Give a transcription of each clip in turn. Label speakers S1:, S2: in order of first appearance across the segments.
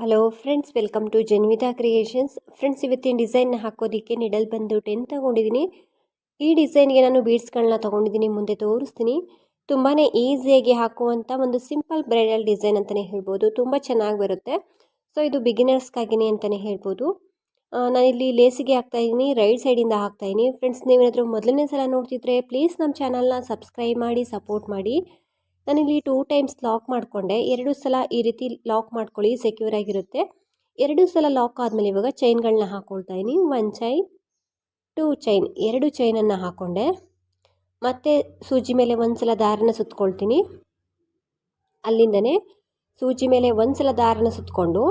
S1: Hello friends welcome to Janvitha creations friends ಇವತ್ತಿನ ಡಿಸೈನ್ನ ಹಾಕೋದಕ್ಕೆ ನಿಡಲ್ ಬಂದು ಟೆನ್ ತೊಗೊಂಡಿದ್ದೀನಿ? ಈ ಡಿಸೈನ್ಗೆ ನಾನು ಬೀಡ್ಸ್ಗಳನ್ನ ತೊಗೊಂಡಿದ್ದೀನಿ, ಮುಂದೆ ತೋರಿಸ್ತೀನಿ. ತುಂಬಾ ಈಸಿಯಾಗಿ ಹಾಕುವಂಥ ಒಂದು ಸಿಂಪಲ್ ಬ್ರೈಡಲ್ ಡಿಸೈನ್ ಅಂತಲೇ ಹೇಳ್ಬೋದು. ತುಂಬ ಚೆನ್ನಾಗಿ ಬರುತ್ತೆ. ಸೊ ಇದು ಬಿಗಿನರ್ಸ್ಗಾಗಿನೇ ಅಂತಲೇ ಹೇಳ್ಬೋದು. ನಾನಿಲ್ಲಿ ಲೇಸಿಗೆ ಹಾಕ್ತಾಯಿದ್ದೀನಿ ರೈಟ್ ಸೈಡಿಂದ ಹಾಕ್ತಾಯಿದ್ದೀನಿ ಫ್ರೆಂಡ್ಸ್ ನೀವೇನಾದರೂ ಮೊದಲನೇ ಸಲ ನೋಡ್ತಿದ್ರೆ ಪ್ಲೀಸ್ ನಮ್ಮ ಚಾನಲ್ನ ಸಬ್ಸ್ಕ್ರೈಬ್ ಮಾಡಿ ಸಪೋರ್ಟ್ ಮಾಡಿ. ನಾನಿಲ್ಲಿ ಟೂ ಟೈಮ್ಸ್ ಲಾಕ್ ಮಾಡಿಕೊಂಡೆ. ಎರಡು ಸಲ ಈ ರೀತಿ ಲಾಕ್ ಮಾಡ್ಕೊಳ್ಳಿ ಸೆಕ್ಯೂರ್ ಆಗಿರುತ್ತೆ. ಎರಡು ಸಲ ಲಾಕ್ ಆದಮೇಲೆ ಇವಾಗ ಚೈನ್ಗಳನ್ನ ಹಾಕ್ಕೊಳ್ತಾ ಇದ್ದೀನಿ. ಒನ್ ಚೈನ್ ಟೂ ಚೈನ್ ಎರಡು ಚೈನನ್ನು ಹಾಕ್ಕೊಂಡೆ ಮತ್ತು ಸೂಜಿ ಮೇಲೆ ಒಂದು ಸಲ ದಾರನ ಸುತ್ಕೊಳ್ತೀನಿ. ಅಲ್ಲಿಂದನೇ ಸೂಜಿ ಮೇಲೆ ಒಂದು ಸಲ ದಾರನ ಸುತ್ತಕೊಂಡು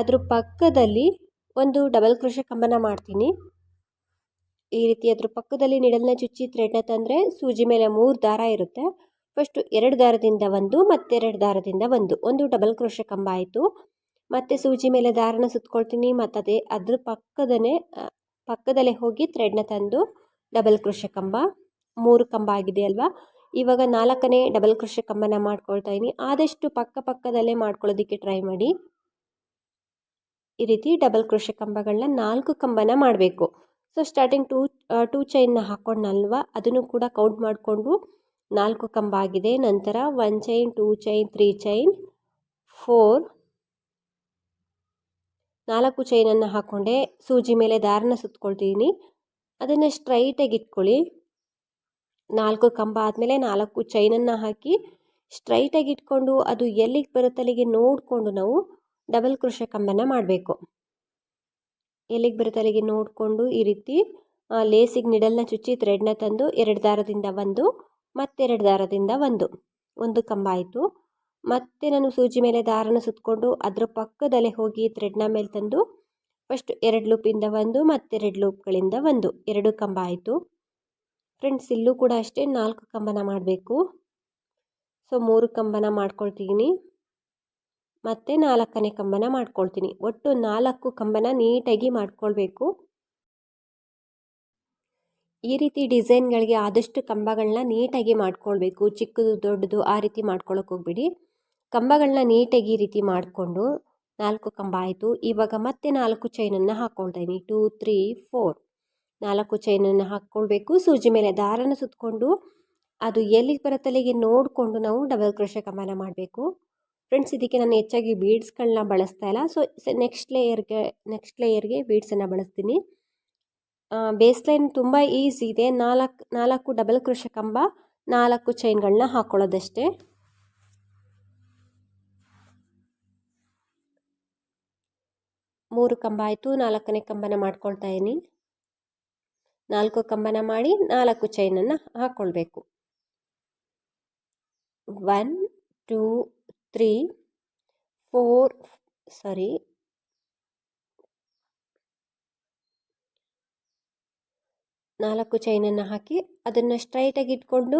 S1: ಅದ್ರ ಪಕ್ಕದಲ್ಲಿ ಒಂದು ಡಬಲ್ ಕೃಷಿ ಕಂಬನ ಮಾಡ್ತೀನಿ. ಈ ರೀತಿ ಅದ್ರ ಪಕ್ಕದಲ್ಲಿ ನಿಡಲ್ನ ಚುಚ್ಚಿ ಥ್ರೆಡ್ನ ತಂದರೆ ಸೂಜಿ ಮೇಲೆ ಮೂರು ದಾರ ಇರುತ್ತೆ. ಫಸ್ಟು ಎರಡು ದಾರದಿಂದ ಒಂದು ಮತ್ತೆರಡು ದಾರದಿಂದ ಒಂದು. ಒಂದು ಡಬಲ್ ಕ್ರೋಶ ಕಂಬ ಆಯಿತು. ಮತ್ತು ಸೂಜಿ ಮೇಲೆ ದಾರನ ಸುತ್ಕೊಳ್ತೀನಿ. ಮತ್ತು ಅದೇ ಅದ್ರ ಪಕ್ಕದನೇ ಪಕ್ಕದಲ್ಲೇ ಹೋಗಿ ಥ್ರೆಡ್ನ ತಂದು ಡಬಲ್ ಕ್ರೋಶ ಕಂಬ. ಮೂರು ಕಂಬ ಆಗಿದೆ ಅಲ್ವಾ? ಇವಾಗ ನಾಲ್ಕನೇ ಡಬಲ್ ಕ್ರೋಶ ಕಂಬನ ಮಾಡ್ಕೊಳ್ತಾ ಇದ್ದೀನಿ ಆದಷ್ಟು ಪಕ್ಕ ಪಕ್ಕದಲ್ಲೇ ಮಾಡ್ಕೊಳ್ಳೋದಕ್ಕೆ ಟ್ರೈ ಮಾಡಿ. ಈ ರೀತಿ ಡಬಲ್ ಕ್ರೋಶ ಕಂಬಗಳನ್ನ ನಾಲ್ಕು ಕಂಬನ ಮಾಡಬೇಕು. ಸೊ ಸ್ಟಾರ್ಟಿಂಗ್ ಟೂ ಟೂ ಚೈನ್ನ ಹಾಕ್ಕೊಂಡಲ್ವ ಅದನ್ನು ಕೂಡ ಕೌಂಟ್ ಮಾಡಿಕೊಂಡು ನಾಲ್ಕು ಕಂಬ ಆಗಿದೆ ನಂತರ one chain two chain three chain four ನಾಲ್ಕು ಚೈನನ್ನು ಹಾಕ್ಕೊಂಡೆ ಸೂಜಿ ಮೇಲೆ ದಾರನ ಸುತ್ಕೊಳ್ತೀನಿ. ಅದನ್ನು ಸ್ಟ್ರೈಟಾಗಿ ಇಟ್ಕೊಳ್ಳಿ. ನಾಲ್ಕು ಕಂಬ ಆದಮೇಲೆ ನಾಲ್ಕು ಚೈನನ್ನು ಹಾಕಿ ಸ್ಟ್ರೈಟಾಗಿ ಇಟ್ಕೊಂಡು ಅದು ಎಲ್ಲಿಗೆ ಬರುತ್ತೆ ಅಲ್ಲಿಗೆ ನೋಡಿಕೊಂಡು ನಾವು ಡಬಲ್ ಕೃಷ ಕಂಬನ ಮಾಡಬೇಕು. ಎಲ್ಲಿಗೆ ಬರುತ್ತೆ ಅಲ್ಲಿಗೆ ನೋಡಿಕೊಂಡು ಈ ರೀತಿ ಲೇಸಿಗೆ ನಿಡಲ್ನ ಚುಚ್ಚಿ ಥ್ರೆಡ್ನ ತಂದು ಎರಡು ದಾರದಿಂದ ಒಂದು ಮತ್ತೆರಡು ದಾರದಿಂದ ಒಂದು. ಒಂದು ಕಂಬ ಆಯಿತು ಮತ್ತೆ ನಾನು ಸೂಜಿ ಮೇಲೆ ದಾರನ ಸುತ್ತಕೊಂಡು ಅದರ ಪಕ್ಕದಲ್ಲೇ ಹೋಗಿ ಥ್ರೆಡ್ನ ಮೇಲೆ ತಂದು ಫಸ್ಟ್ ಎರಡು ಲೂಪಿಂದ ಒಂದು ಮತ್ತೆರಡು ಲೂಪ್ಗಳಿಂದ ಒಂದು. ಎರಡು ಕಂಬ ಆಯಿತು ಫ್ರೆಂಡ್ಸ್ ಇಲ್ಲೂ ಕೂಡ ಅಷ್ಟೇ ನಾಲ್ಕು ಕಂಬನ ಮಾಡಬೇಕು. ಸೊ ಮೂರು ಕಂಬನ ಮಾಡ್ಕೊಳ್ತೀನಿ ಮತ್ತು ನಾಲ್ಕನೇ ಕಂಬನ ಮಾಡ್ಕೊಳ್ತೀನಿ. ಒಟ್ಟು ನಾಲ್ಕು ಕಂಬನ ನೀಟಾಗಿ ಮಾಡ್ಕೊಳ್ಬೇಕು. ಈ ರೀತಿ ಡಿಸೈನ್ಗಳಿಗೆ ಆದಷ್ಟು ಕಂಬಗಳನ್ನ ನೀಟಾಗಿ ಮಾಡ್ಕೊಳ್ಬೇಕು. ಚಿಕ್ಕದು, ದೊಡ್ಡದು ಆ ರೀತಿ ಮಾಡ್ಕೊಳಕ್ಕೆ ಹೋಗ್ಬಿಡಿ. ಕಂಬಗಳನ್ನ ನೀಟಾಗಿ ಈ ರೀತಿ ಮಾಡಿಕೊಂಡು ನಾಲ್ಕು ಕಂಬ ಆಯಿತು. ಇವಾಗ ಮತ್ತೆ ನಾಲ್ಕು ಚೈನನ್ನು ಹಾಕ್ಕೊಳ್ತಾ ಇದ್ದೀನಿ ಟೂ, ತ್ರೀ, ಫೋರ್. ನಾಲ್ಕು ಚೈನನ್ನು ಹಾಕ್ಕೊಳ್ಬೇಕು ಸೂಜಿ ಮೇಲೆ ದಾರನ ಸುತ್ತಕೊಂಡು ಅದು ಎಲ್ಲಿಗೆ ಬರತ್ತಲ್ಲಿಗೆ ನೋಡಿಕೊಂಡು ನಾವು ಡಬಲ್ ಕ್ರೋಶ ಕಂಬನ ಮಾಡಬೇಕು. ಫ್ರೆಂಡ್ಸ್, ಇದಕ್ಕೆ ನಾನು ಹೆಚ್ಚಾಗಿ ಬೀಡ್ಸ್ಗಳನ್ನ ಬಳಸ್ತಾ ಇಲ್ಲ. ಸೊ, ನೆಕ್ಸ್ಟ್ ಲೇಯರ್ಗೆ ನೆಕ್ಸ್ಟ್ ಲೇಯರ್ಗೆ ಬೀಡ್ಸನ್ನು ಬಳಸ್ತೀನಿ. ಬೇಸ್ ಲೈನ್ ತುಂಬ ಈಸಿ ಇದೆ. ನಾಲ್ಕು ನಾಲ್ಕು ಡಬಲ್ ಕೃಷಿ ಕಂಬ, ನಾಲ್ಕು ಚೈನ್ಗಳನ್ನ ಹಾಕ್ಕೊಳ್ಳೋದಷ್ಟೇ ಮೂರು ಕಂಬ ಆಯಿತು. ನಾಲ್ಕನೇ ಕಂಬನ ಮಾಡ್ಕೊಳ್ತಾ ಇದ್ದೀನಿ. ನಾಲ್ಕು ಕಂಬನ ಮಾಡಿ ನಾಲ್ಕು ಚೈನನ್ನು ಹಾಕ್ಕೊಳ್ಬೇಕು ಒನ್ ಟೂ ತ್ರೀ ಫೋರ್ ಸಾರಿ ನಾಲ್ಕು ಚೈನನ್ನು ಹಾಕಿ ಅದನ್ನು ಸ್ಟ್ರೈಟಾಗಿ ಇಟ್ಕೊಂಡು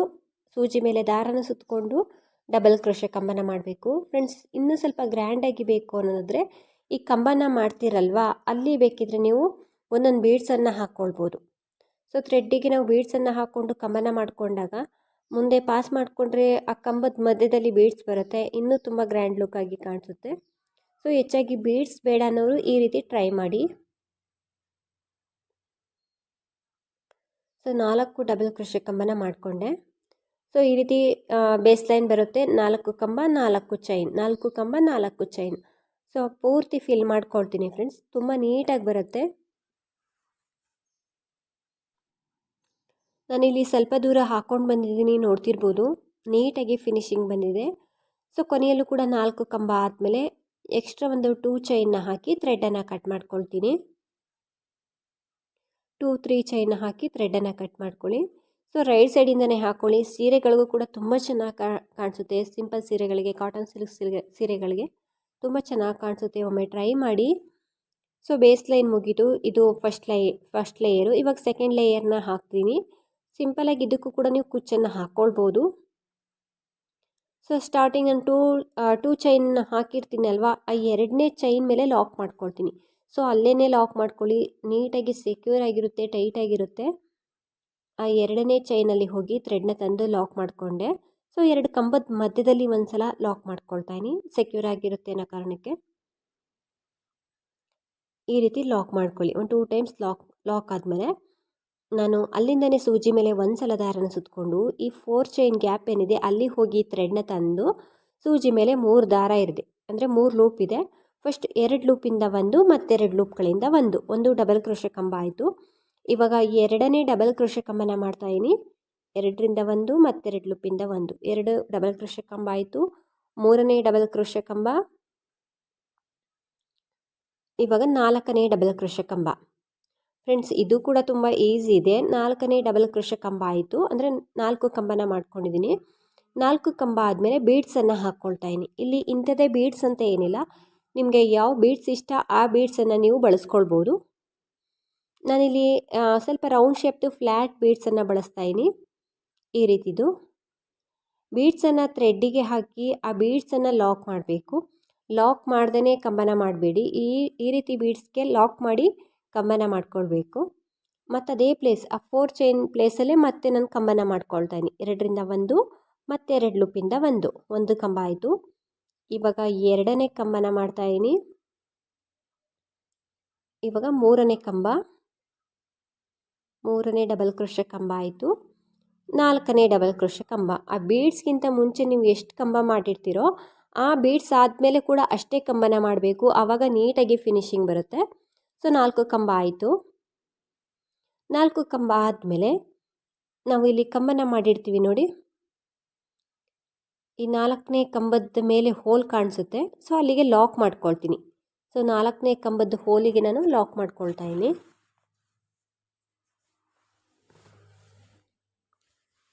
S1: ಸೂಜಿ ಮೇಲೆ ದಾರನ ಸುತ್ತಕೊಂಡು ಡಬಲ್ ಕ್ರೋಶೆ ಕಂಬನ ಮಾಡಬೇಕು. ಫ್ರೆಂಡ್ಸ್, ಇನ್ನೂ ಸ್ವಲ್ಪ ಗ್ರ್ಯಾಂಡಾಗಿ ಬೇಕು ಅನ್ನೋದಾದರೆ ಈ ಕಂಬನ ಮಾಡ್ತೀರಲ್ವಾ? ಅಲ್ಲಿ ಬೇಕಿದ್ರೆ ನೀವು ಒಂದೊಂದು ಬೀಡ್ಸನ್ನು ಹಾಕ್ಕೊಳ್ಬೋದು. ಸೊ, ಥ್ರೆಡ್ಡಿಗೆ ನಾವು ಬೀಡ್ಸನ್ನು ಹಾಕ್ಕೊಂಡು ಕಂಬನ ಮಾಡಿಕೊಂಡಾಗ ಮುಂದೆ ಪಾಸ್ ಮಾಡಿಕೊಂಡ್ರೆ ಆ ಕಂಬದ ಮಧ್ಯದಲ್ಲಿ ಬೀಡ್ಸ್ ಬರುತ್ತೆ. ಇನ್ನೂ ತುಂಬ ಗ್ರ್ಯಾಂಡ್ ಲುಕ್ ಆಗಿ ಕಾಣಿಸುತ್ತೆ. ಸೊ, ಹೆಚ್ಚಾಗಿ ಬೀಡ್ಸ್ ಬೇಡ ಅನ್ನೋರು ಈ ರೀತಿ ಟ್ರೈ ಮಾಡಿ. ಸೊ ನಾಲ್ಕು ಡಬಲ್ ಕ್ರೋಶೆ ಕಂಬನ ಮಾಡಿಕೊಂಡೆ. ಸೊ ಈ ರೀತಿ ಬೇಸ್ ಲೈನ್ ಬರುತ್ತೆ. ನಾಲ್ಕು ಕಂಬ, ನಾಲ್ಕು ಚೈನ್ ನಾಲ್ಕು ಕಂಬ, ನಾಲ್ಕು ಚೈನ್ ಸೊ ಪೂರ್ತಿ ಫಿಲ್ ಮಾಡ್ಕೊಳ್ತೀನಿ ಫ್ರೆಂಡ್ಸ್ ತುಂಬ ನೀಟಾಗಿ ಬರುತ್ತೆ. ನಾನಿಲ್ಲಿ ಸ್ವಲ್ಪ ದೂರ ಹಾಕ್ಕೊಂಡು ಬಂದಿದ್ದೀನಿ, ನೋಡ್ತಿರ್ಬೋದು. ನೀಟಾಗಿ ಫಿನಿಶಿಂಗ್ ಬಂದಿದೆ. ಸೊ ಕೊನೆಯಲ್ಲೂ ಕೂಡ ನಾಲ್ಕು ಕಂಬ ಆದಮೇಲೆ ಎಕ್ಸ್ಟ್ರಾ ಒಂದು ಟೂ ಚೈನ್ನ ಹಾಕಿ ಥ್ರೆಡನ್ನು ಕಟ್ ಮಾಡ್ಕೊಳ್ತೀನಿ. ಟೂ ತ್ರೀ ಚೈನ್ ಹಾಕಿ ಥ್ರೆಡನ್ನು ಕಟ್ ಮಾಡ್ಕೊಳ್ಳಿ. ಸೊ ರೈಟ್ ಸೈಡಿಂದನೇ ಹಾಕ್ಕೊಳ್ಳಿ ಸೀರೆಗಳಿಗೂ ಕೂಡ ತುಂಬ ಚೆನ್ನಾಗಿ ಕಾಣಿಸುತ್ತೆ. ಸಿಂಪಲ್ ಸೀರೆಗಳಿಗೆ ಕಾಟನ್ ಸಿಲ್ಕ್ ಸೀರೆ ಸೀರೆಗಳಿಗೆ ತುಂಬ ಚೆನ್ನಾಗಿ ಕಾಣಿಸುತ್ತೆ. ಒಮ್ಮೆ ಟ್ರೈ ಮಾಡಿ. ಸೊ ಬೇಸ್ ಲೈನ್ ಮುಗಿದು ಇದು ಫಸ್ಟ್ ಲೈ ಫಸ್ಟ್ ಲೇಯರು ಇವಾಗ ಸೆಕೆಂಡ್ ಲೇಯರ್ನ ಹಾಕ್ತೀನಿ. ಸಿಂಪಲಾಗಿ ಇದಕ್ಕೂ ಕೂಡ ನೀವು ಕುಚ್ಚನ್ನು ಹಾಕ್ಕೊಳ್ಬೋದು ಸೊ ಸ್ಟಾರ್ಟಿಂಗ್ ನಾನು ಟೂ ಟೂ ಚೈನ್ ಹಾಕಿರ್ತೀನಿ ಅಲ್ವಾ ಆ ಎರಡನೇ ಚೈನ್ ಮೇಲೆ ಲಾಕ್ ಮಾಡ್ಕೊಳ್ತೀನಿ. ಸೊ ಅಲ್ಲೇ ಲಾಕ್ ಮಾಡ್ಕೊಳ್ಳಿ. ನೀಟಾಗಿ ಸೆಕ್ಯೂರ್ ಆಗಿರುತ್ತೆ, ಟೈಟ್ ಆಗಿರುತ್ತೆ. ಆ ಎರಡನೇ ಚೈನಲ್ಲಿ ಹೋಗಿ ಥ್ರೆಡ್ನ ತಂದು ಲಾಕ್ ಮಾಡಿಕೊಂಡೆ. ಸೊ, ಎರಡು ಕಂಬದ ಮಧ್ಯದಲ್ಲಿ ಒಂದು ಸಲ ಲಾಕ್ ಮಾಡ್ಕೊಳ್ತಾ ಇದ್ದೀನಿ. ಸೆಕ್ಯೂರ್ ಆಗಿರುತ್ತೆ ಅನ್ನೋ ಕಾರಣಕ್ಕೆ. ಈ ರೀತಿ ಲಾಕ್ ಮಾಡ್ಕೊಳ್ಳಿ. ಒಂದು ಟೂ ಟೈಮ್ಸ್ ಲಾಕ್ ಲಾಕ್ ಆದಮೇಲೆ ನಾನು ಅಲ್ಲಿಂದನೇ ಸೂಜಿ ಮೇಲೆ ಒಂದು ಸಲ ದಾರನ ಸುತ್ತಕೊಂಡು ಈ ಫೋರ್ ಚೈನ್ ಗ್ಯಾಪ್ ಏನಿದೆ, ಅಲ್ಲಿ ಹೋಗಿ ಥ್ರೆಡ್ನ ತಂದು ಸೂಜಿ ಮೇಲೆ ಮೂರು ದಾರ ಇರಿದೆ ಅಂದರೆ ಮೂರು ಲೂಪ್ ಇದೆ. ಫಸ್ಟ್ ಎರಡು ಲೂಪಿಂದ ಒಂದು, ಮತ್ತೆರಡು ಲೂಪ್ಗಳಿಂದ ಒಂದು. ಒಂದು ಡಬಲ್ ಕ್ರೋಶೆ ಕಂಬ ಆಯಿತು. ಇವಾಗ ಎರಡನೇ ಡಬಲ್ ಕ್ರೋಶೆ ಕಂಬನ ಮಾಡ್ತಾ ಇದೀನಿ. ಎರಡರಿಂದ ಒಂದು, ಮತ್ತೆರಡು ಲೂಪಿಂದ ಒಂದು. ಎರಡು ಡಬಲ್ ಕ್ರೋಶೆ ಕಂಬ ಆಯಿತು. ಮೂರನೇ ಡಬಲ್ ಕ್ರೋಶೆ ಕಂಬ. ಇವಾಗ ನಾಲ್ಕನೇ ಡಬಲ್ ಕ್ರೋಶೆ ಕಂಬ. ಫ್ರೆಂಡ್ಸ್ ಇದು ಕೂಡ ತುಂಬ ಈಸಿ ಇದೆ. ನಾಲ್ಕನೇ ಡಬಲ್ ಕ್ರೋಶೆ ಕಂಬ ಆಯಿತು. ಅಂದರೆ ನಾಲ್ಕು ಕಂಬನ ಮಾಡ್ಕೊಂಡಿದ್ದೀನಿ ನಾಲ್ಕು ಕಂಬ ಆದಮೇಲೆ ಬೀಡ್ಸನ್ನು ಹಾಕ್ಕೊಳ್ತಾ ಇದ್ದೀನಿ ಇಲ್ಲಿ ಇಂಥದ್ದೇ ಬೀಡ್ಸ್ ಅಂತ ಏನಿಲ್ಲ. ನಿಮಗೆ ಯಾವ ಬೀಡ್ಸ್ ಇಷ್ಟ, ಆ ಬೀಡ್ಸನ್ನು ನೀವು ಬಳಸ್ಕೊಳ್ಬೋದು. ನಾನಿಲ್ಲಿ ಸ್ವಲ್ಪ ರೌಂಡ್ ಶೇಪ್ದು ಫ್ಲ್ಯಾಟ್ ಬೀಡ್ಸನ್ನು ಬಳಸ್ತಾ ಇದ್ದೀನಿ. ಈ ರೀತಿದು. ಬೀಡ್ಸನ್ನು ಥ್ರೆಡ್ಡಿಗೆ ಹಾಕಿ, ಆ ಬೀಡ್ಸನ್ನು ಲಾಕ್ ಮಾಡಬೇಕು. ಲಾಕ್ ಮಾಡ್ದೇ ಕಂಬನ ಮಾಡಬೇಡಿ. ಈ ಈ ರೀತಿ ಬೀಡ್ಸ್ಗೆ ಲಾಕ್ ಮಾಡಿ ಕಂಬನ ಮಾಡ್ಕೊಳ್ಬೇಕು. ಮತ್ತು ಅದೇ ಪ್ಲೇಸ್ ಆ ಫೋರ್ ಚೈನ್ ಪ್ಲೇಸಲ್ಲೇ ಮತ್ತೆ ನಾನು ಕಂಬನ ಮಾಡ್ಕೊಳ್ತಾ ಇದ್ದೀನಿ. ಎರಡರಿಂದ ಒಂದು ಮತ್ತೆ ಎರಡು ಲೂಪಿಂದ ಒಂದು. ಒಂದು ಕಂಬ ಆಯಿತು. ಇವಾಗ ಎರಡನೇ ಕಂಬನ ಮಾಡ್ತಾ ಇದ್ದೀನಿ ಇವಾಗ ಮೂರನೇ ಕಂಬ. ಮೂರನೇ ಡಬಲ್ ಕ್ರೋಶ ಕಂಬ ಆಯಿತು. ನಾಲ್ಕನೇ ಡಬಲ್ ಕ್ರೋಶ ಕಂಬ. ಆ ಬೀಡ್ಸ್ಗಿಂತ ಮುಂಚೆ ನೀವು ಎಷ್ಟು ಕಂಬ ಮಾಡಿರ್ತೀರೋ ಆ ಬೀಡ್ಸ್ ಆದಮೇಲೆ ಕೂಡ ಅಷ್ಟೇ ಕಂಬನ ಮಾಡಬೇಕು. ಆವಾಗ ನೀಟಾಗಿ ಫಿನಿಶಿಂಗ್ ಬರುತ್ತೆ. ಸೊ, ನಾಲ್ಕು ಕಂಬ ಆಯಿತು. ನಾಲ್ಕು ಕಂಬ ಆದಮೇಲೆ ನಾವು ಇಲ್ಲಿ ಕಂಬನ ಮಾಡಿರ್ತೀವಿ ನೋಡಿ. ಈ ನಾಲ್ಕನೇ ಕಂಬದ ಮೇಲೆ ಹೋಲ್ ಕಾಣಿಸುತ್ತೆ. ಸೊ, ಅಲ್ಲಿಗೆ ಲಾಕ್ ಮಾಡ್ಕೊಳ್ತೀನಿ. ಸೊ, ನಾಲ್ಕನೇ ಕಂಬದ ಹೋಲಿಗೆ ನಾನು ಲಾಕ್ ಮಾಡ್ಕೊಳ್ತಾ ಇದ್ದೀನಿ.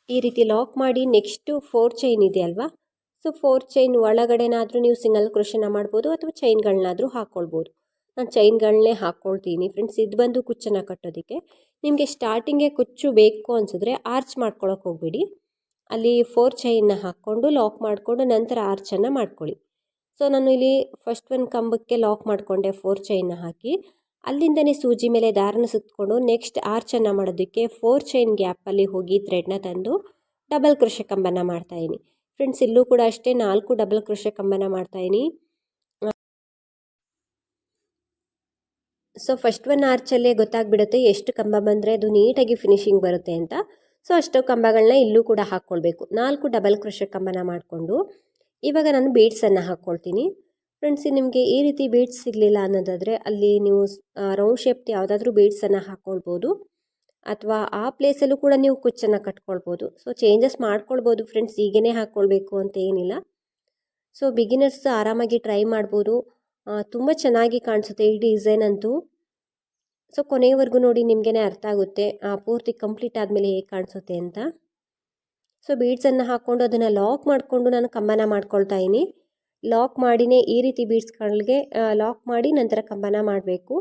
S1: ಈ ರೀತಿ ಲಾಕ್ ಮಾಡಿ ನೆಕ್ಸ್ಟು ಫೋರ್ ಚೈನ್ ಇದೆ ಅಲ್ವಾ? ಸೊ ಫೋರ್ ಚೈನ್ ಒಳಗಡೆನಾದರೂ ನೀವು ಸಿಂಗಲ್ ಕ್ರೋಶನ ಮಾಡ್ಬೋದು ಅಥವಾ ಚೈನ್ಗಳನ್ನಾದರೂ ಹಾಕ್ಕೊಳ್ಬೋದು ನಾನು ಚೈನ್ಗಳನ್ನೇ ಹಾಕ್ಕೊಳ್ತೀನಿ ಫ್ರೆಂಡ್ಸ್ ಇದು ಬಂದು ಕುಚ್ಚನ್ನು ಕಟ್ಟೋದಕ್ಕೆ. ನಿಮಗೆ ಸ್ಟಾರ್ಟಿಂಗೇ ಕುಚ್ಚು ಬೇಕು ಅನಿಸಿದ್ರೆ ಆರ್ಚ್ ಮಾಡ್ಕೊಳಕ್ಕೆ ಹೋಗ್ಬೇಡಿ. ಅಲ್ಲಿ ಫೋರ್ ಚೈನ್ನ ಹಾಕ್ಕೊಂಡು ಲಾಕ್ ಮಾಡಿಕೊಂಡು ನಂತರ ಆರ್ಚನ್ನು ಮಾಡ್ಕೊಳ್ಳಿ. ಸೊ ನಾನು ಇಲ್ಲಿ ಫಸ್ಟ್ ಒಂದು ಕಂಬಕ್ಕೆ ಲಾಕ್ ಮಾಡಿಕೊಂಡೆ ಫೋರ್ ಚೈನ್ನ ಹಾಕಿ. ಅಲ್ಲಿಂದನೇ ಸೂಜಿ ಮೇಲೆ ದಾರನ ಸುತ್ತಕೊಂಡು ನೆಕ್ಸ್ಟ್ ಆರ್ಚನ್ನು ಮಾಡೋದಕ್ಕೆ ಫೋರ್ ಚೈನ್ ಗ್ಯಾಪಲ್ಲಿ ಹೋಗಿ ಥ್ರೆಡ್ನ ತಂದು ಡಬಲ್ ಕೃಷಿ ಕಂಬನ ಮಾಡ್ತಾಯಿದ್ದೀನಿ ಫ್ರೆಂಡ್ಸ್ ಇಲ್ಲೂ ಕೂಡ ಅಷ್ಟೇ ನಾಲ್ಕು ಡಬಲ್ ಕೃಷಿ ಕಂಬನ ಮಾಡ್ತಾಯಿದ್ದೀನಿ ಸೊ ಫಸ್ಟ್ ಒನ್ ಆರ್ಚಲ್ಲೇ ಗೊತ್ತಾಗ್ಬಿಡುತ್ತೆ ಎಷ್ಟು ಕಂಬ ಬಂದರೆ ಅದು ನೀಟಾಗಿ ಫಿನಿಶಿಂಗ್ ಬರುತ್ತೆ ಅಂತ. ಸೊ ಅಷ್ಟು ಕಂಬಗಳನ್ನ ಇಲ್ಲೂ ಕೂಡ ಹಾಕ್ಕೊಳ್ಬೇಕು. ನಾಲ್ಕು ಡಬಲ್ ಕ್ರೋಶೆ ಕಂಬನ ಮಾಡಿಕೊಂಡು ಇವಾಗ ನಾನು ಬೀಡ್ಸನ್ನು ಹಾಕ್ಕೊಳ್ತೀನಿ. ಫ್ರೆಂಡ್ಸ್ ನಿಮಗೆ ಈ ರೀತಿ ಬೀಡ್ಸ್ ಸಿಗಲಿಲ್ಲ ಅನ್ನೋದಾದರೆ ಅಲ್ಲಿ ನೀವು ರೌಂಡ್ ಶೇಪ್ ಯಾವುದಾದ್ರೂ ಬೀಡ್ಸನ್ನು ಹಾಕ್ಕೊಳ್ಬೋದು. ಅಥವಾ ಆ ಪ್ಲೇಸಲ್ಲೂ ಕೂಡ ನೀವು ಕುಚ್ಚನ್ನು ಕಟ್ಕೊಳ್ಬೋದು. ಸೊ ಚೇಂಜಸ್ ಮಾಡ್ಕೊಳ್ಬೋದು ಫ್ರೆಂಡ್ಸ್ ಹೀಗೇ ಹಾಕ್ಕೊಳ್ಬೇಕು ಅಂತ ಏನಿಲ್ಲ. ಸೊ ಬಿಗಿನರ್ಸ್ ಆರಾಮಾಗಿ ಟ್ರೈ ಮಾಡ್ಬೋದು. ತುಂಬ ಚೆನ್ನಾಗಿ ಕಾಣಿಸುತ್ತೆ ಈ ಡಿಸೈನ್ ಅಂತೂ. ಸೊ ಕೊನೆಯವರೆಗೂ ನೋಡಿ ನಿಮಗೇ ಅರ್ಥ ಆಗುತ್ತೆ, ಆ ಪೂರ್ತಿ ಕಂಪ್ಲೀಟ್ ಆದಮೇಲೆ ಹೇಗೆ ಕಾಣಿಸುತ್ತೆ ಅಂತ. ಸೊ ಬೀಡ್ಸನ್ನು ಹಾಕ್ಕೊಂಡು ಅದನ್ನು ಲಾಕ್ ಮಾಡಿಕೊಂಡು ನಾನು ಕಂಬನ ಮಾಡ್ಕೊಳ್ತಾ ಇದ್ದೀನಿ. ಲಾಕ್ ಮಾಡಿನೇ ಈ ರೀತಿ ಬೀಡ್ಸ್ಗಳಿಗೆ ಲಾಕ್ ಮಾಡಿ ನಂತರ ಕಂಬನ ಮಾಡಬೇಕು.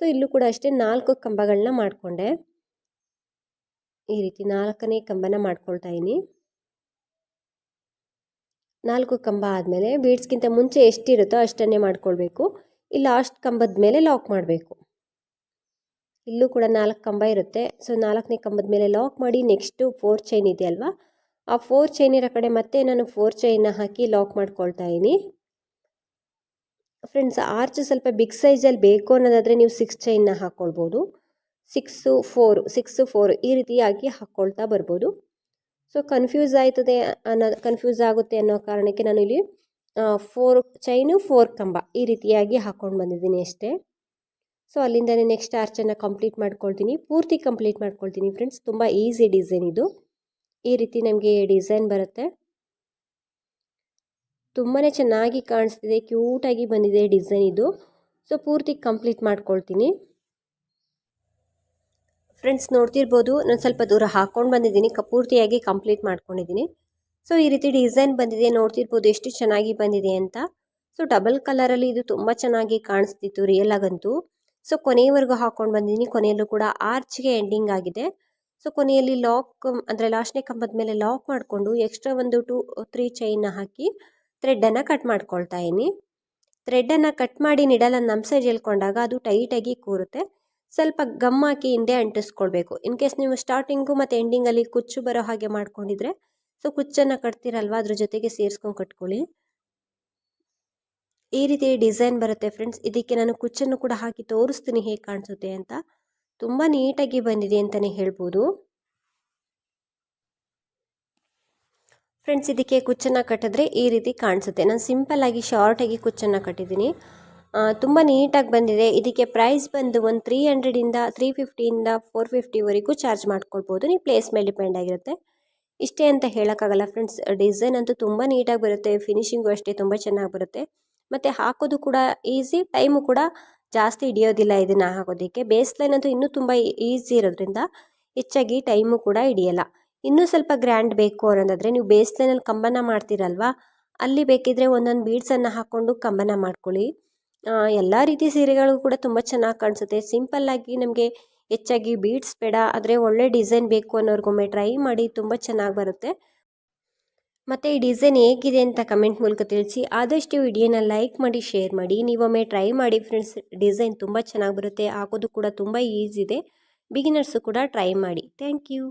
S1: ಸೊ ಇಲ್ಲೂ ಕೂಡ ಅಷ್ಟೇ ನಾಲ್ಕು ಕಂಬಗಳನ್ನ ಮಾಡಿಕೊಂಡೆ. ಈ ರೀತಿ ನಾಲ್ಕನೇ ಕಂಬನ ಮಾಡ್ಕೊಳ್ತಾ ಇದ್ದೀನಿ. ನಾಲ್ಕು ಕಂಬ ಆದಮೇಲೆ ಬೀಡ್ಸ್ಗಿಂತ ಮುಂಚೆ ಎಷ್ಟಿರುತ್ತೋ ಅಷ್ಟನ್ನೇ ಮಾಡ್ಕೊಳ್ಬೇಕು. ಈ ಲಾಸ್ಟ್ ಕಂಬದ ಮೇಲೆ ಲಾಕ್ ಮಾಡಬೇಕು. ಇಲ್ಲೂ ಕೂಡ ನಾಲ್ಕು ಕಂಬ ಇರುತ್ತೆ. ಸೊ ನಾಲ್ಕನೇ ಕಂಬದ ಮೇಲೆ ಲಾಕ್ ಮಾಡಿ ನೆಕ್ಸ್ಟು ಫೋರ್ ಚೈನ್ ಇದೆ ಅಲ್ವಾ? ಆ ಫೋರ್ ಚೈನ್ ಇರೋ ಕಡೆ ಮತ್ತೆ ನಾನು ಫೋರ್ ಚೈನ್ನ ಹಾಕಿ ಲಾಕ್ ಮಾಡ್ಕೊಳ್ತಾ ಇದ್ದೀನಿ. ಫ್ರೆಂಡ್ಸ್ ಆರ್ಚ್ ಸ್ವಲ್ಪ ಬಿಗ್ ಸೈಜಲ್ಲಿ ಬೇಕು ಅನ್ನೋದಾದರೆ ನೀವು ಸಿಕ್ಸ್ ಚೈನ್ನ ಹಾಕ್ಕೊಳ್ಬೋದು ಸಿಕ್ಸು ಫೋರು ಸಿಕ್ಸು ಫೋರ್ ಈ ರೀತಿಯಾಗಿ ಹಾಕ್ಕೊಳ್ತಾ ಬರ್ಬೋದು. ಸೊ ಕನ್ಫ್ಯೂಸ್ ಆಯ್ತದೆ ಅನ್ನೋ ಕನ್ಫ್ಯೂಸ್ ಆಗುತ್ತೆ ಅನ್ನೋ ಕಾರಣಕ್ಕೆ ನಾನು ಇಲ್ಲಿ ಫೋರ್ ಚೈನು ಫೋರ್ ಕಂಬ ಈ ರೀತಿಯಾಗಿ ಹಾಕ್ಕೊಂಡು ಬಂದಿದ್ದೀನಿ ಅಷ್ಟೇ. ಸೊ ಅಲ್ಲಿಂದನೇ ನೆಕ್ಸ್ಟ್ ಆರ್ಚನ್ನು ಕಂಪ್ಲೀಟ್ ಮಾಡ್ಕೊಳ್ತೀನಿ. ಪೂರ್ತಿ ಕಂಪ್ಲೀಟ್ ಮಾಡ್ಕೊಳ್ತೀನಿ ಫ್ರೆಂಡ್ಸ್ ತುಂಬ ಈಸಿ ಡಿಸೈನ್ ಇದು. ಈ ರೀತಿ ನಮಗೆ ಡಿಸೈನ್ ಬರುತ್ತೆ. ತುಂಬಾ ಚೆನ್ನಾಗಿ ಕಾಣಿಸ್ತಿದೆ. ಕ್ಯೂಟಾಗಿ ಬಂದಿದೆ ಡಿಸೈನ್ ಇದು. ಸೊ ಪೂರ್ತಿ ಕಂಪ್ಲೀಟ್ ಮಾಡ್ಕೊಳ್ತೀನಿ. ಫ್ರೆಂಡ್ಸ್ ನೋಡ್ತಿರ್ಬೋದು. ನಾನು ಸ್ವಲ್ಪ ದೂರ ಹಾಕ್ಕೊಂಡು ಬಂದಿದ್ದೀನಿ. ಪೂರ್ತಿಯಾಗಿ ಕಂಪ್ಲೀಟ್ ಮಾಡ್ಕೊಂಡಿದ್ದೀನಿ. ಸೊ ಈ ರೀತಿ ಡಿಸೈನ್ ಬಂದಿದೆ. ನೋಡ್ತಿರ್ಬೋದು ಎಷ್ಟು ಚೆನ್ನಾಗಿ ಬಂದಿದೆ ಅಂತ. ಸೊ ಡಬಲ್ ಕಲರಲ್ಲಿ ಇದು ತುಂಬ ಚೆನ್ನಾಗಿ ಕಾಣಿಸ್ತಿತ್ತು ರಿಯಲ್ ಆಗಂತೂ. ಸೊ ಕೊನೆಯವರೆಗೂ ಹಾಕೊಂಡು ಬಂದಿದ್ದೀನಿ ಕೊನೆಯಲ್ಲೂ ಕೂಡ ಆರ್ಚ್ಗೆ ಎಂಡಿಂಗ್ ಆಗಿದೆ. ಸೊ ಕೊನೆಯಲ್ಲಿ ಲಾಕ್ ಅಂದರೆ ಲಾಸ್ಟ್ನೇ ಕಂಬದ ಮೇಲೆ ಲಾಕ್ ಮಾಡಿಕೊಂಡು ಎಕ್ಸ್ಟ್ರಾ ಒಂದು ಟು ತ್ರೀ ಚೈನ್ನ ಹಾಕಿ ಥ್ರೆಡ್ಡನ್ನು ಕಟ್ ಮಾಡ್ಕೊಳ್ತಾ ಇದ್ದೀನಿ. ಥ್ರೆಡ್ಡನ್ನು ಕಟ್ ಮಾಡಿ ನಿಡಲ್ಲ ನಮ್ಮ ಸೈಜ್ ಹೇಳ್ಕೊಂಡಾಗ ಅದು ಟೈಟಾಗಿ ಕೂರುತ್ತೆ. ಸ್ವಲ್ಪ ಗಮ್ ಹಾಕಿ ಹಿಂದೆ ಅಂಟಿಸ್ಕೊಳ್ಬೇಕು. ಇನ್ ಕೇಸ್ ನೀವು ಸ್ಟಾರ್ಟಿಂಗು ಮತ್ತು ಎಂಡಿಂಗಲ್ಲಿ ಕುಚ್ಚು ಬರೋ ಹಾಗೆ ಮಾಡ್ಕೊಂಡಿದ್ರೆ ಸೊ ಕುಚ್ಚನ್ನು ಕಟ್ತೀರಲ್ವ? ಅದ್ರ ಜೊತೆಗೆ ಸೇರಿಸ್ಕೊಂಡು ಕಟ್ಕೊಳ್ಳಿ. ಈ ರೀತಿ ಡಿಸೈನ್ ಬರುತ್ತೆ ಫ್ರೆಂಡ್ಸ್. ಇದಕ್ಕೆ ನಾನು ಕುಚ್ಚನ್ನು ಕೂಡ ಹಾಕಿ ತೋರಿಸ್ತೀನಿ ಹೇಗೆ ಕಾಣಿಸುತ್ತೆ ಅಂತ. ತುಂಬ ನೀಟಾಗಿ ಬಂದಿದೆ ಅಂತಲೇ ಹೇಳ್ಬೋದು. ಫ್ರೆಂಡ್ಸ್, ಇದಕ್ಕೆ ಕುಚ್ಚನ್ನು ಕಟ್ಟಿದ್ರೆ ಈ ರೀತಿ ಕಾಣಿಸುತ್ತೆ. ನಾನು ಸಿಂಪಲ್ಲಾಗಿ ಶಾರ್ಟಾಗಿ ಕುಚ್ಚನ್ನು ಕಟ್ಟಿದ್ದೀನಿ. ತುಂಬ ನೀಟಾಗಿ ಬಂದಿದೆ. ಇದಕ್ಕೆ ಪ್ರೈಸ್ ಬಂದು ಒಂದು ತ್ರೀ ಹಂಡ್ರೆಡಿಂದ ತ್ರೀ ಫಿಫ್ಟಿಯಿಂದ ಫೋರ್ ಫಿಫ್ಟಿವರೆಗೂ ಚಾರ್ಜ್ ಮಾಡ್ಕೊಳ್ಬೋದು. ನೀವು ಪ್ಲೇಸ್ ಮೇಲೆ ಡಿಪೆಂಡ್ ಆಗಿರುತ್ತೆ. ಇಷ್ಟೇ ಅಂತ ಹೇಳೋಕ್ಕಾಗಲ್ಲ ಫ್ರೆಂಡ್ಸ್. ಡಿಸೈನ್ ಅಂತೂ ತುಂಬ ನೀಟಾಗಿ ಬರುತ್ತೆ. ಫಿನಿಷಿಂಗು ಅಷ್ಟೇ ತುಂಬ ಚೆನ್ನಾಗಿ ಬರುತ್ತೆ. ಮತ್ತು ಹಾಕೋದು ಕೂಡ ಈಸಿ ಟೈಮು ಕೂಡ ಜಾಸ್ತಿ ಹಿಡಿಯೋದಿಲ್ಲ ಇದನ್ನು ಹಾಕೋದಕ್ಕೆ. ಬೇಸ್ ಲೈನ್ ಅಂತೂ ಇನ್ನೂ ತುಂಬ ಈಸಿ ಇರೋದ್ರಿಂದ ಹೆಚ್ಚಾಗಿ ಟೈಮು ಕೂಡ ಹಿಡಿಯಲ್ಲ. ಇನ್ನೂ ಸ್ವಲ್ಪ ಗ್ರ್ಯಾಂಡ್ ಬೇಕು ಅನ್ನೋದಾದರೆ ನೀವು ಬೇಸ್ ಲೈನಲ್ಲಿ ಕಂಬನ ಮಾಡ್ತೀರಲ್ವಾ? ಅಲ್ಲಿ ಬೇಕಿದ್ರೆ ಒಂದೊಂದು ಬೀಡ್ಸನ್ನು ಹಾಕ್ಕೊಂಡು ಕಂಬನ ಮಾಡ್ಕೊಳ್ಳಿ. ಎಲ್ಲ ರೀತಿ ಸೀರೆಗಳು ಕೂಡ ತುಂಬ ಚೆನ್ನಾಗಿ ಕಾಣಿಸುತ್ತೆ. ಸಿಂಪಲ್ಲಾಗಿ ನಮಗೆ ಹೆಚ್ಚಾಗಿ ಬೀಡ್ಸ್ ಬೇಡ, ಆದರೆ ಒಳ್ಳೆ ಡಿಸೈನ್ ಬೇಕು ಅನ್ನೋರ್ಗೊಮ್ಮೆ ಟ್ರೈ ಮಾಡಿ ತುಂಬ ಚೆನ್ನಾಗಿ ಬರುತ್ತೆ. ಮತ್ತು ಈ ಡಿಸೈನ್ ಹೇಗಿದೆ ಅಂತ ಕಮೆಂಟ್ ಮೂಲಕ ತಿಳಿಸಿ. ಆದಷ್ಟು ವಿಡಿಯೋನ ಲೈಕ್ ಮಾಡಿ ಶೇರ್ ಮಾಡಿ. ನೀವೊಮ್ಮೆ ಟ್ರೈ ಮಾಡಿ ಫ್ರೆಂಡ್ಸ್ ಡಿಸೈನ್ ತುಂಬ ಚೆನ್ನಾಗಿ ಬರುತ್ತೆ. ಹಾಕೋದು ಕೂಡ ತುಂಬ ಈಸಿ ಇದೆ. ಬಿಗಿನರ್ಸು ಕೂಡ ಟ್ರೈ ಮಾಡಿ. Thank you